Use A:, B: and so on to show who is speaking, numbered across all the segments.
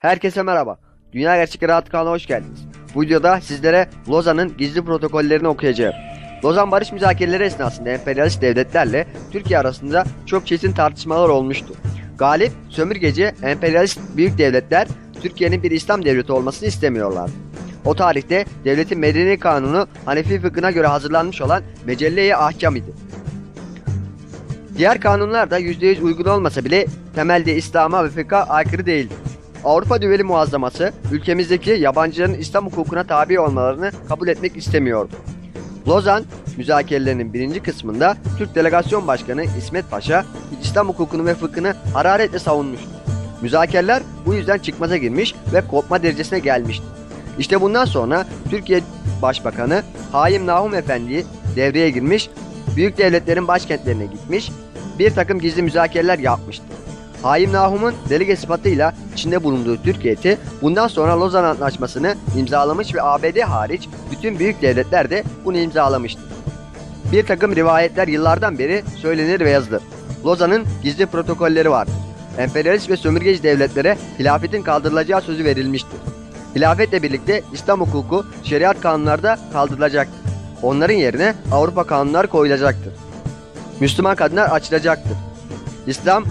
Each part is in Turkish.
A: Herkese merhaba. Dünya Gerçekleri Rahat kanalına hoş geldiniz. Bu videoda sizlere Lozan'ın gizli protokollerini okuyacağım. Lozan barış müzakereleri esnasında emperyalist devletlerle Türkiye arasında çok çetin tartışmalar olmuştu. Galip, sömürgeci, emperyalist büyük devletler Türkiye'nin bir İslam devleti olmasını istemiyorlardı. O tarihte devletin medeni kanunu Hanefi fıkhına göre hazırlanmış olan Mecelle-i Ahkam idi. Diğer kanunlar da %100 uygun olmasa bile temelde İslam'a ve fıkha aykırı değildi. Avrupa Düveli Muazzaması ülkemizdeki yabancıların İslam hukukuna tabi olmalarını kabul etmek istemiyordu. Lozan müzakerelerinin birinci kısmında Türk Delegasyon Başkanı İsmet Paşa İslam hukukunu ve fıkhını hararetle savunmuştu. Müzakereler bu yüzden çıkmaza girmiş ve kopma derecesine gelmişti. İşte bundan sonra Türkiye Başbakanı Haim Nahum Efendi devreye girmiş, büyük devletlerin başkentlerine gitmiş, bir takım gizli müzakereler yapmıştı. Haim Nahum'un delege sıfatıyla içinde bulunduğu Türk heyeti bundan sonra Lozan Antlaşması'nı imzalamış ve ABD hariç bütün büyük devletler de bunu imzalamıştı. Bir takım rivayetler yıllardan beri söylenir ve yazılır. Lozan'ın gizli protokolleri vardır. Emperyalist ve sömürgeci devletlere hilafetin kaldırılacağı sözü verilmiştir. Hilafetle birlikte İslam hukuku şeriat kanunlarda kaldırılacaktır. Onların yerine Avrupa kanunları koyulacaktır. Müslüman kadınlar açılacaktır. İslam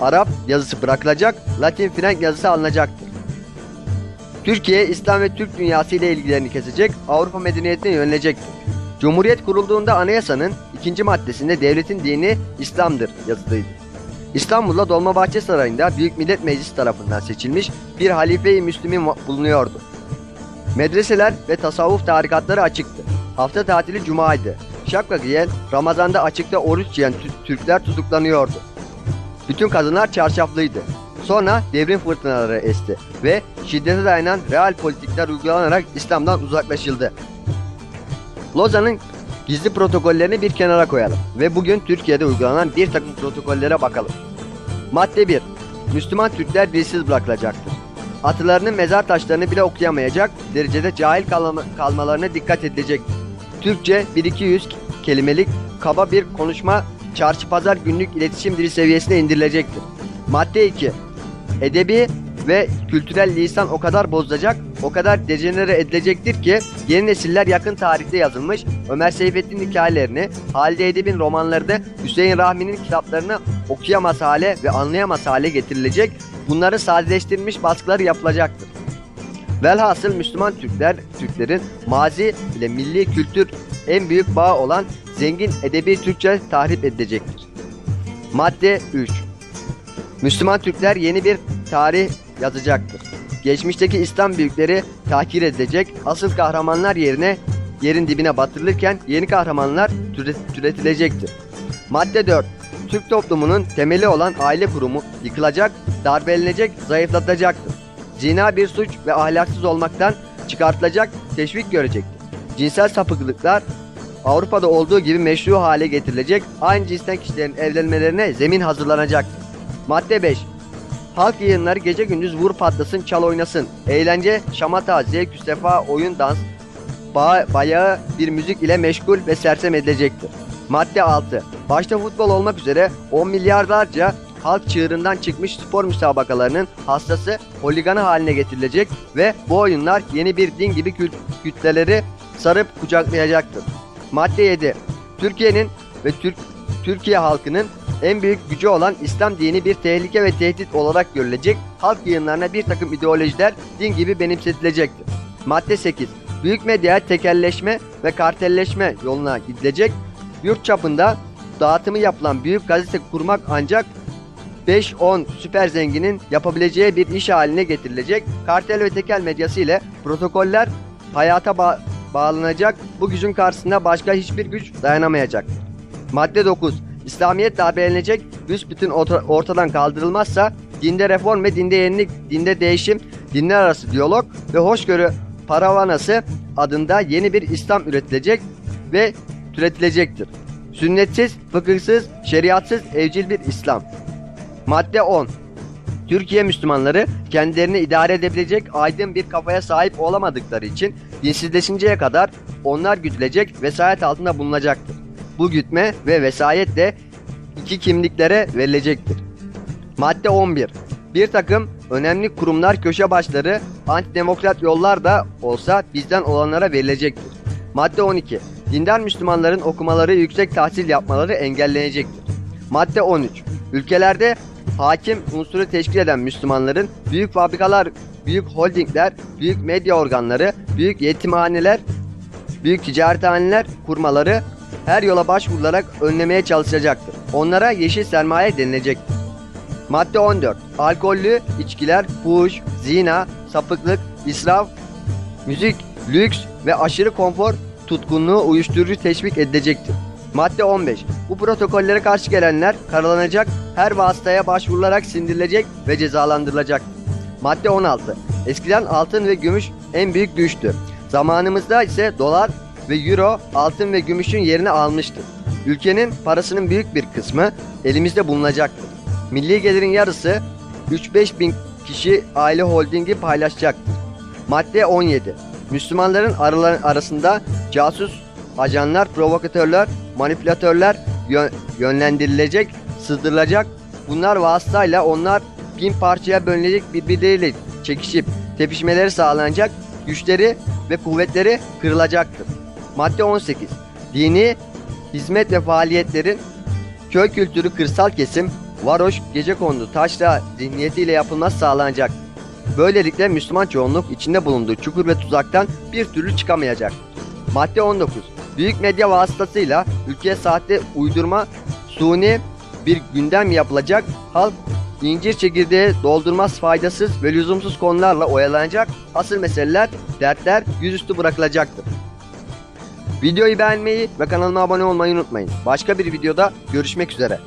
A: Arap yazısı bırakılacak, Latin Frank yazısı alınacaktır. Türkiye, İslam ve Türk dünyası ile ilgilerini kesecek, Avrupa medeniyetine yönelecektir. Cumhuriyet kurulduğunda anayasanın ikinci maddesinde devletin dini İslam'dır yazılıydı. İstanbul'da Dolmabahçe Sarayı'nda Büyük Millet Meclisi tarafından seçilmiş bir halife-i Müslümin va- bulunuyordu. Medreseler ve tasavvuf tarikatları açıktı. Hafta tatili cumaydı. Şapka giyen, Ramazan'da açıkta oruç yiyen Tü- Türkler tutuklanıyordu. Bütün kadınlar çarşaflıydı. Sonra devrim fırtınaları esti ve şiddete dayanan real politikler uygulanarak İslam'dan uzaklaşıldı. Lozan'ın gizli protokollerini bir kenara koyalım ve bugün Türkiye'de uygulanan bir takım protokollere bakalım. Madde 1. Müslüman Türkler dilsiz bırakılacaktır. Atılarının mezar taşlarını bile okuyamayacak derecede cahil kalma- kalmalarına dikkat edilecektir. Türkçe 1-200 kelimelik kaba bir konuşma çarşı pazar günlük iletişim dili seviyesine indirilecektir. Madde 2. Edebi ve kültürel lisan o kadar bozulacak, o kadar dejenere edilecektir ki yeni nesiller yakın tarihte yazılmış Ömer Seyfettin hikayelerini, Halide Edip'in romanlarını, Hüseyin Rahmi'nin kitaplarını okuyamaz hale ve anlayamaz hale getirilecek, bunları sadeleştirilmiş baskıları yapılacaktır. Velhasıl Müslüman Türkler, Türklerin mazi ile milli kültür en büyük bağ olan zengin edebi Türkçe tahrip edilecektir. Madde 3 Müslüman Türkler yeni bir tarih yazacaktır. Geçmişteki İslam büyükleri tahkir edilecek, asıl kahramanlar yerine yerin dibine batırılırken yeni kahramanlar türet- türetilecektir. Madde 4 Türk toplumunun temeli olan aile kurumu yıkılacak, darbelenecek, zayıflatacaktır. Zina bir suç ve ahlaksız olmaktan çıkartılacak, teşvik görecektir. Cinsel sapıklıklar Avrupa'da olduğu gibi meşru hale getirilecek, aynı cinsten kişilerin evlenmelerine zemin hazırlanacaktır. Madde 5 Halk yayınları gece gündüz vur patlasın çal oynasın. Eğlence, şamata, zevk, sefa, oyun, dans, ba bayağı bir müzik ile meşgul ve sersem edilecektir. Madde 6 Başta futbol olmak üzere 10 milyarlarca halk çığırından çıkmış spor müsabakalarının hastası holiganı haline getirilecek ve bu oyunlar yeni bir din gibi kült kütleleri sarıp kucaklayacaktır. Madde 7 Türkiye'nin ve Türk Türkiye halkının en büyük gücü olan İslam dini bir tehlike ve tehdit olarak görülecek, halk yayınlarına bir takım ideolojiler din gibi benimsetilecektir. Madde 8. Büyük medya tekelleşme ve kartelleşme yoluna gidilecek, yurt çapında dağıtımı yapılan büyük gazete kurmak ancak 5-10 süper zenginin yapabileceği bir iş haline getirilecek, kartel ve tekel medyası ile protokoller hayata ba- bağlanacak, bu gücün karşısında başka hiçbir güç dayanamayacak. Madde 9. İslamiyet darbelenecek, büsbütün orta- ortadan kaldırılmazsa dinde reform ve dinde yenilik, dinde değişim, dinler arası diyalog ve hoşgörü paravanası adında yeni bir İslam üretilecek ve türetilecektir. Sünnetsiz, fıkıhsız, şeriatsız, evcil bir İslam. Madde 10. Türkiye Müslümanları kendilerini idare edebilecek aydın bir kafaya sahip olamadıkları için dinsizleşinceye kadar onlar güdülecek vesayet altında bulunacaktır. Bu gütme ve vesayet de iki kimliklere verilecektir. Madde 11. Bir takım önemli kurumlar köşe başları antidemokrat yollar da olsa bizden olanlara verilecektir. Madde 12. Dindar Müslümanların okumaları yüksek tahsil yapmaları engellenecektir. Madde 13. Ülkelerde hakim unsuru teşkil eden Müslümanların büyük fabrikalar, büyük holdingler, büyük medya organları, büyük yetimhaneler, büyük ticarethaneler kurmaları her yola başvurularak önlemeye çalışacaktır. Onlara yeşil sermaye denilecektir. Madde 14. Alkollü, içkiler, fuhuş, zina, sapıklık, israf, müzik, lüks ve aşırı konfor tutkunluğu uyuşturucu teşvik edilecektir. Madde 15. Bu protokollere karşı gelenler karalanacak, her vasıtaya başvurularak sindirilecek ve cezalandırılacak. Madde 16. Eskiden altın ve gümüş en büyük güçtü. Zamanımızda ise dolar ve euro altın ve gümüşün yerini almıştır. Ülkenin parasının büyük bir kısmı elimizde bulunacaktır. Milli gelirin yarısı 3-5 bin kişi aile holdingi paylaşacaktır. Madde 17. Müslümanların arasında casus, ajanlar, provokatörler, manipülatörler yö- yönlendirilecek, sızdırılacak. Bunlar vasıtayla onlar bin parçaya bölünecek birbirleriyle çekişip tepişmeleri sağlanacak, güçleri ve kuvvetleri kırılacaktır. Madde 18. Dini hizmet ve faaliyetlerin köy kültürü kırsal kesim, varoş, gecekondu, taşra zihniyetiyle yapılması sağlanacak. Böylelikle Müslüman çoğunluk içinde bulunduğu çukur ve tuzaktan bir türlü çıkamayacak. Madde 19. Büyük medya vasıtasıyla ülkeye sahte uydurma, suni bir gündem yapılacak. Halk incir çekirdeği doldurmaz faydasız ve lüzumsuz konularla oyalanacak. Asıl meseleler, dertler yüzüstü bırakılacaktır. Videoyu beğenmeyi ve kanalıma abone olmayı unutmayın. Başka bir videoda görüşmek üzere.